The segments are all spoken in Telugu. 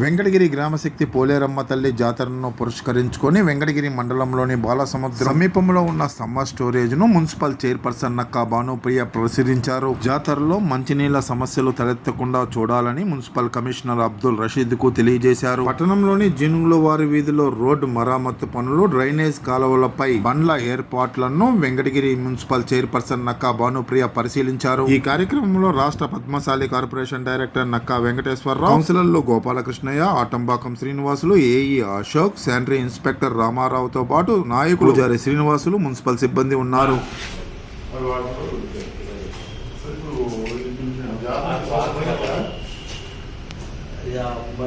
Venkatagiri గ్రామశక్తి పోలేరమ్మ తల్లి జాతరను పురస్కరించుకొని వెంకటగిరి మండలంలోని బాలసముద్రం సమీపంలో ఉన్న సమ్మర్ స్టోరేజ్ను మున్సిపల్ చైర్పర్సన్ నక్కా భానుప్రియ పరిశీలించారు జాతరలో మంచినీళ్ళ సమస్యలు తలెత్తకుండా చూడాలని మున్సిపల్ కమిషనర్ అబ్దుల్ రషీద్కు తెలియజేశారు. పట్టణంలోని జినుగుల వారి వీధిలో రోడ్డు మరామత్తు పనులు డ్రైనేజ్ కాలువలపై బండ్ల ఏర్పాట్లను వెంకటగిరి మున్సిపల్ చైర్పర్సన్ నక్కా భానుప్రియ పరిశీలించారు. ఈ కార్యక్రమంలో రాష్ట్ర పద్మశాలి కార్పొరేషన్ డైరెక్టర్ నక్కా వెంకటేశ్వరరావు కౌన్సిలర్లు Krishnayya Atambakam Srinivasulu AE Ashok sanitary inspector రామారావుతో పాటు నాయకులు జారి శ్రీనివాసులు మున్సిపల్ సిబ్బంది ఉన్నారు.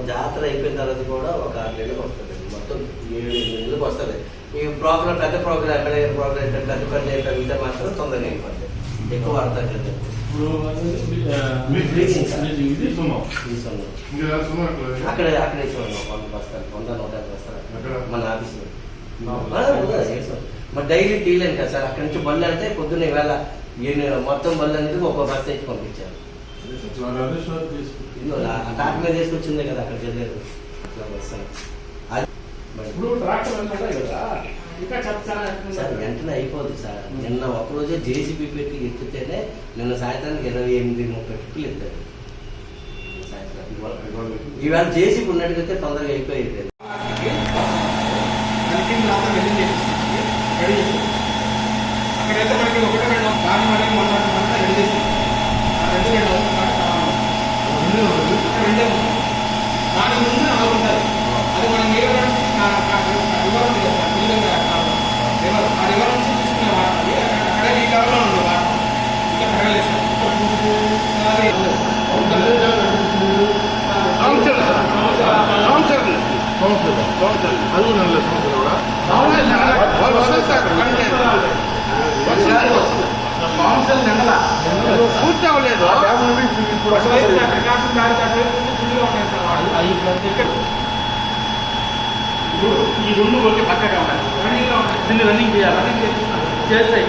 జాతర అయిపోయిన తర్వాత కూడా ఒక ఆరు నెలలకు వస్తుంది. మొత్తం ఏడు ఎనిమిది నెలలకు వస్తుంది. ఈ ప్రోగ్రామ్ పెద్ద ప్రోగ్రామ్ ఎక్కడ ప్రోగ్రామ్ ఎక్కడ పెద్ద పని పెరిగితే మాత్రం తొందరగా అయిపోతుంది ఎక్కువ వాడతాం కదా. అక్కడ అక్కడ వంద బస్తాలు వంద నూట యాభై బస్తాలు ఎక్కడ? మన ఆఫీస్లో. మరి డైలీ తీయలేను కదా సార్. అక్కడి నుంచి బళ్ళు అంటే పొద్దున్న ఈవేళ ఎన్ని మొత్తం బళ్ళు అనేది ఒక్కో బస్తా ఇచ్చి పంపించారు. టాక్ మీద తీసుకొచ్చిందే కదా అక్కడ చదివారు అట్లా ఇప్పుడు ట్రాక్టర్ కదా సార్ వెంటనే అయిపోద్ది సార్. నిన్న ఒకరోజే జేసీబీ పెట్టి ఎత్తితేనే నిన్న సాయంత్రానికి ఇరవై ఎనిమిది ముప్పై ఫిట్లు ఎత్తారు. సాయంత్రం ఈవేళ జేసీబీ ఉన్నట్టుగైతే తొందరగా అయిపోయేది. అక్కడైతే మనకి ఒకటి ప్రకాశం దారి అటువైపు ఉంది, ఫుల్గా ఉన్నాయి సార్ వాళ్ళు. ఇక్కడ ఇప్పుడు ఈ రెండు ఒకటి పక్కగా ఉన్నాయి రన్నింగ్ దీన్ని రన్నింగ్ చేయాలి రన్నింగ్ చేస్తే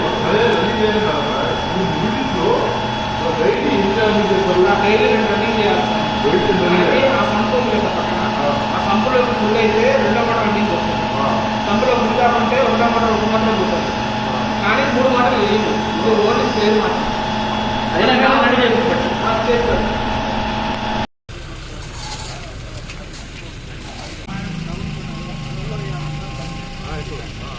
ஸோ ஓட்டு சேர மாட்டேன். அதெல்லாம் நான் நடுவே பட்டு. நான் சேர் பண்ணேன் Thank